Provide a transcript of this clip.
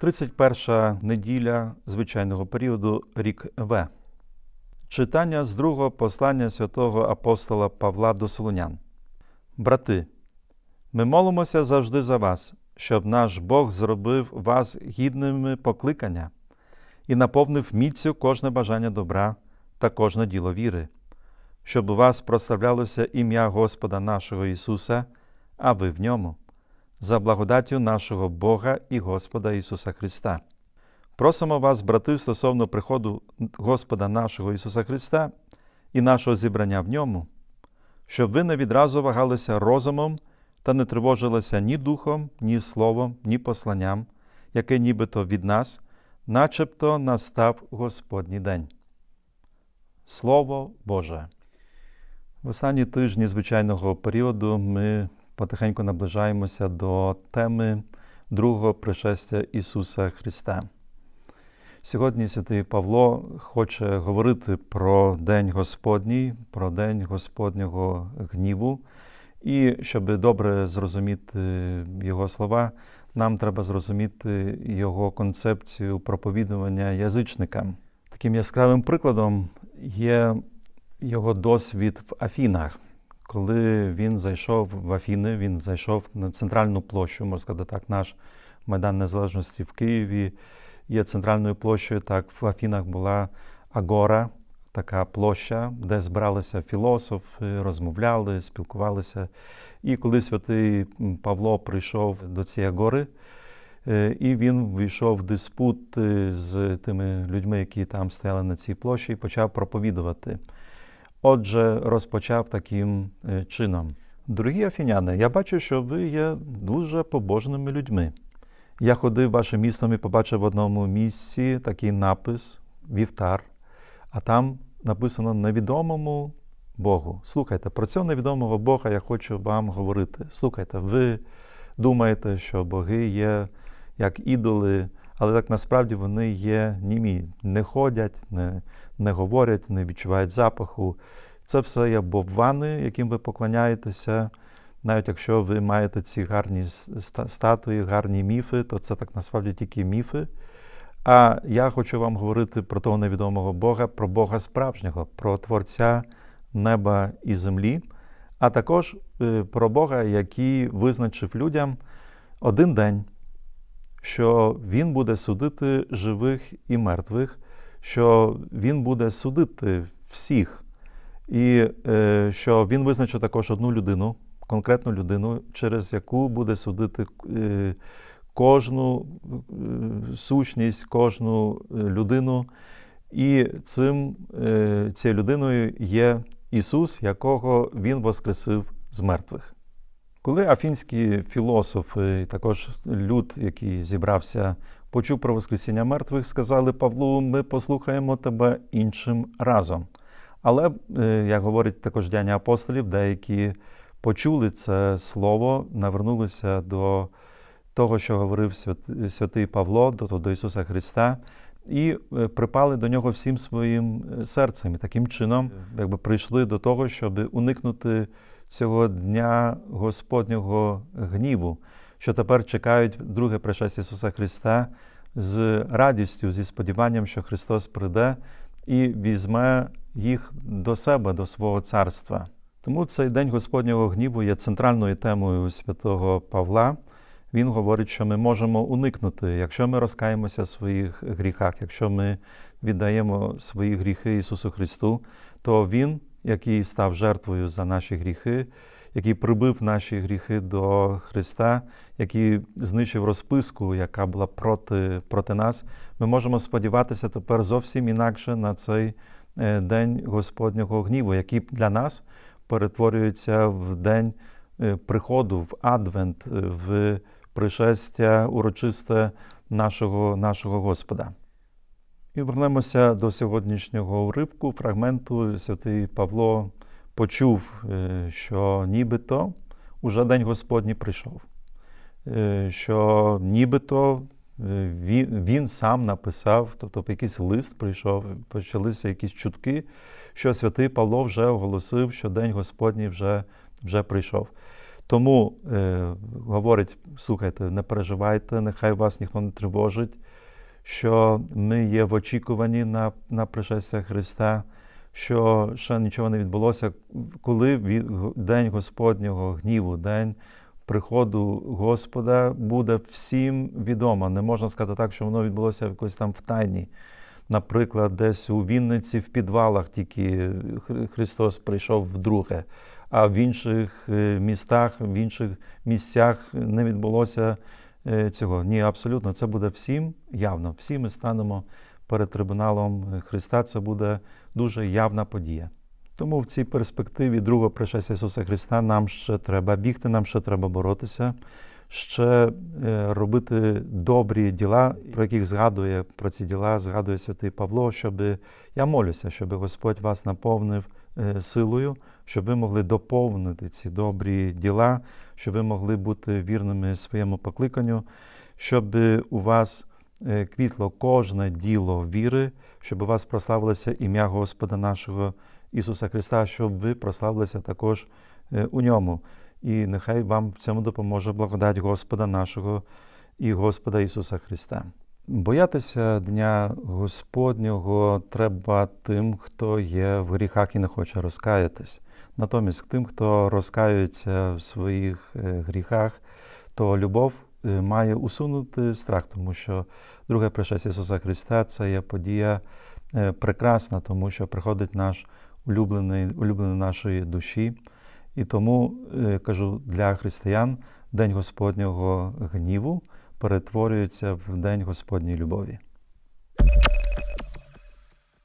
31 неділя звичайного періоду рік В. Читання з другого послання святого апостола Павла до Солонян. Брати, ми молимося завжди за вас, щоб наш Бог зробив вас гідними покликання і наповнив міцю кожне бажання добра та кожне діло віри, щоб у вас прославлялося ім'я Господа нашого Ісуса, а ви в ньому, за благодаттю нашого Бога і Господа Ісуса Христа. Просимо вас, брати, стосовно приходу Господа нашого Ісуса Христа і нашого зібрання в ньому, щоб ви не відразу вагалися розумом та не тривожилися ні духом, ні словом, ні посланням, яке нібито від нас, начебто настав Господній день. Слово Боже. В останні тижні звичайного періоду ми потихеньку наближаємося до теми другого пришестя Ісуса Христа. Сьогодні святий Павло хоче говорити про День Господній, про День Господнього гніву. І щоб добре зрозуміти його слова, нам треба зрозуміти його концепцію проповідування язичникам. Таким яскравим прикладом є його досвід в Афінах. Коли він зайшов в Афіни, він зайшов на центральну площу, можна сказати так, наш Майдан Незалежності в Києві є центральною площею. Так, в Афінах була Агора, така площа, де збиралися філософи, розмовляли, спілкувалися. І коли святий Павло прийшов до цієї гори, і він війшов в диспут з тими людьми, які там стояли на цій площі, і почав проповідувати. Отже, розпочав таким чином. Дорогі афіняни, я бачу, що ви є дуже побожними людьми. Я ходив вашим містом і побачив в одному місці такий напис Вівтар, а там написано невідомому Богу. Слухайте, про цього невідомого Бога я хочу вам говорити. Слухайте, ви думаєте, що боги є як ідоли, але так насправді вони є німі, не ходять, не, не говорять, не відчувають запаху. Це все є боввани, яким ви поклоняєтеся. Навіть якщо ви маєте ці гарні статуї, гарні міфи, то це так насправді тільки міфи. А я хочу вам говорити про того невідомого Бога, про Бога справжнього, про Творця неба і землі, а також про Бога, який визначив людям один день, що Він буде судити живих і мертвих, що Він буде судити всіх, і що Він визначив також одну людину, конкретну людину, через яку буде судити кожну сущність, кожну людину. І цим, цією людиною є Ісус, якого Він воскресив з мертвих. Коли афінські філософи, також люд, який зібрався, почув про Воскресіння мертвих, сказали Павлу, ми послухаємо тебе іншим разом. Але, як говорить також дяні апостолів, деякі почули це слово, навернулися до того, що говорив святий Павло, до Ісуса Христа, і припали до нього всім своїм серцем. І таким чином, якби прийшли до того, щоб уникнути цього дня Господнього гніву, що тепер чекають друге пришестя Ісуса Христа з радістю, зі сподіванням, що Христос прийде і візьме їх до себе, до свого царства. Тому цей день Господнього гніву є центральною темою святого Павла. Він говорить, що ми можемо уникнути, якщо ми розкаємося в своїх гріхах, якщо ми віддаємо свої гріхи Ісусу Христу, то Він, який став жертвою за наші гріхи, який прибив наші гріхи до Христа, який знищив розписку, яка була проти, проти нас, ми можемо сподіватися тепер зовсім інакше на цей день Господнього гніву, який для нас перетворюється в день приходу, в адвент, в пришестя урочисте нашого, нашого Господа. І вернемося до сьогоднішнього уривку, фрагменту. Святий Павло почув, що нібито уже День Господній прийшов, що нібито він, він сам написав, тобто якийсь лист прийшов, почалися якісь чутки, що святий Павло вже оголосив, що День Господній вже, вже прийшов. Тому е, говорить: слухайте, не переживайте, нехай вас ніхто не тривожить, що ми є в очікуванні на, на пришестя Христа, що ще нічого не відбулося, коли день Господнього гніву, день приходу Господа буде всім відомо. Не можна сказати так, що воно відбулося якось там в тайні. Наприклад, десь у Вінниці в підвалах тільки Христос прийшов вдруге, а в інших е, містах, в інших місцях не відбулося цього. Ні, абсолютно, це буде всім явно. Всі ми станемо перед трибуналом Христа. Це буде дуже явна подія. Тому в цій перспективі другого пришестя Ісуса Христа нам ще треба бігти, нам ще треба боротися, ще е, робити добрі діла, про яких згадує про ці діла, згадує святий Павло, щоб я молюся, щоб Господь вас наповнив е, силою, щоб ви могли доповнити ці добрі діла, щоб ви могли бути вірними своєму покликанню, щоб у вас е, квітло кожне діло віри, щоб у вас прославилося ім'я Господа нашого Ісуса Христа, щоб ви прославилися також е, у ньому. І нехай вам в цьому допоможе благодать Господа нашого і Господа Ісуса Христа. Боятися Дня Господнього треба тим, хто є в гріхах і не хоче розкаятись. Натомість тим, хто розкаюється в своїх е, гріхах, то любов е, має усунути страх, тому що друге пришестя Ісуса Христа це є подія е, прекрасна, тому що приходить наш улюблений, улюблений нашої душі. І тому кажу для християн День Господнього гніву перетворюється в День Господній любові.